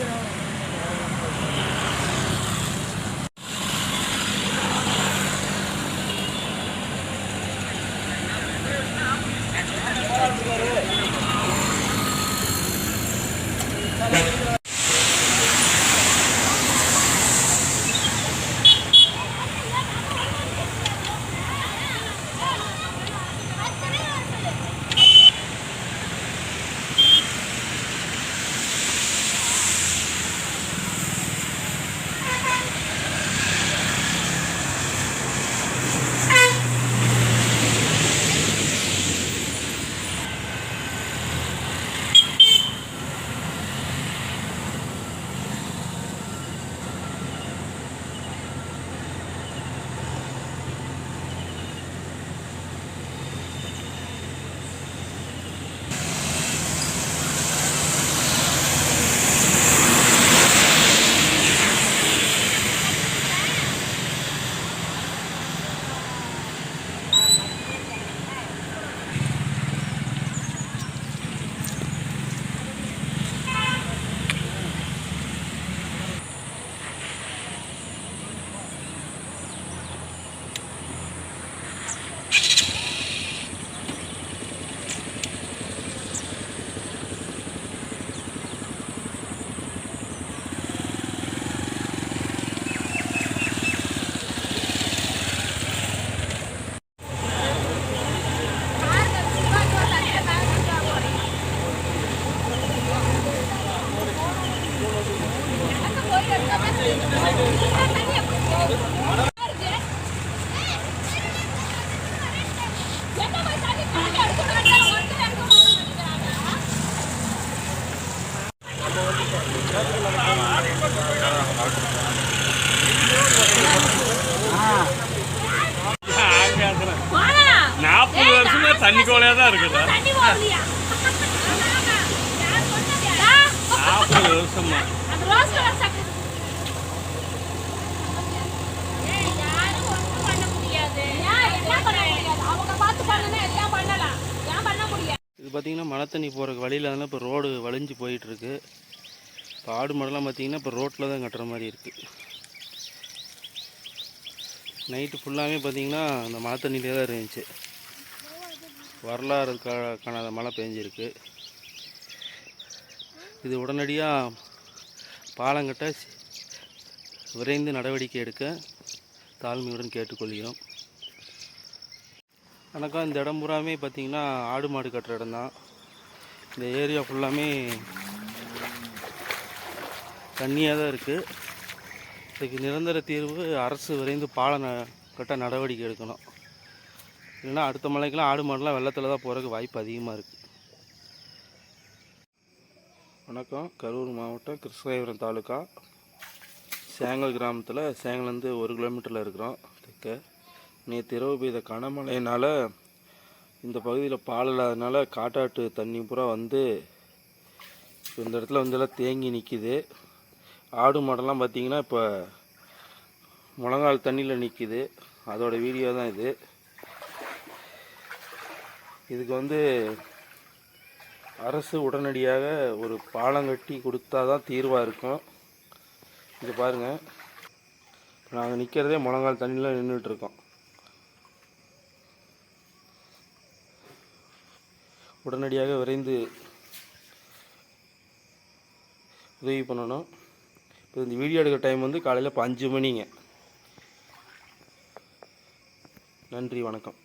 you know, நாற்பது வருஷமா தண்ணி கோலையா தான் யார்? நாற்பது வருஷமா இது பார்த்தீங்கன்னா மழை தண்ணி போகிறக்கு வழியில் வந்து இப்போ ரோடு வளைஞ்சு போயிட்டுருக்கு. இப்போ ஆடு மாடெல்லாம் பார்த்தீங்கன்னா இப்போ ரோட்டில் தான் கட்டுற மாதிரி இருக்குது நைட்டு ஃபுல்லாகவே பார்த்தீங்கன்னா அந்த மழை தண்ணியிலே தான் இருந்துச்சு. வரலாறு கா- காணாத மழை பெஞ்சிருக்கு. இது உடனடியாக பாலங்கட்ட விரைந்து நடவடிக்கை எடுக்க தாழ்மையுடன் கேட்டுக்கொள்கிறோம். வணக்கம். இந்த இடம் பூராமே பார்த்தீங்கன்னா ஆடு மாடு கட்டுற இடம் தான். இந்த ஏரியா ஃபுல்லாமே தண்ணியாக தான் இருக்குது இதுக்கு நிரந்தர தீர்வு அரசு விரைந்து பாலம் ந- கட்ட நடவடிக்கை எடுக்கணும். இல்லைன்னா அடுத்த மலைக்கெலாம் ஆடு மாடுலாம் வெள்ளத்தில் தான் போகிறதுக்கு வாய்ப்பு அதிகமாக இருக்குது வணக்கம். கரூர் மாவட்டம் கிருஷ்ணகிரம் தாலுக்கா. சேங்கல் கிராமத்தில் சேங்கலேருந்து ஒரு கிலோமீட்டரில் இருக்கிறோம். தெற்க நேற்று இரவு பெய்த கனமழையினால் இந்த பகுதியில் பால் இல்லாதனால காட்டாட்டு தண்ணி பூரா வந்து இப்போ இந்த இடத்துல வந்து எல்லாம் தேங்கி நிற்கிது ஆடு மாடெல்லாம் பார்த்தீங்கன்னா இப்போ முழங்கால் தண்ணியில் நிற்கிது அதோட வீடியோ தான் இது. இதுக்கு வந்து அரசு உடனடியாக ஒரு பாலம் கட்டி கொடுத்தா தான் தீர்வாக இருக்கும். இங்கே பாருங்கள் நாங்கள் நிற்கிறதே முழங்கால் தண்ணியில் நின்றுட்டு உடனடியாக விரைந்து உதவி பண்ணணும். இப்போ இந்த வீடியோ எடுக்கிற டைம் வந்து காலையில் இப்போ அஞ்சு மணிங்க. நன்றி வணக்கம்.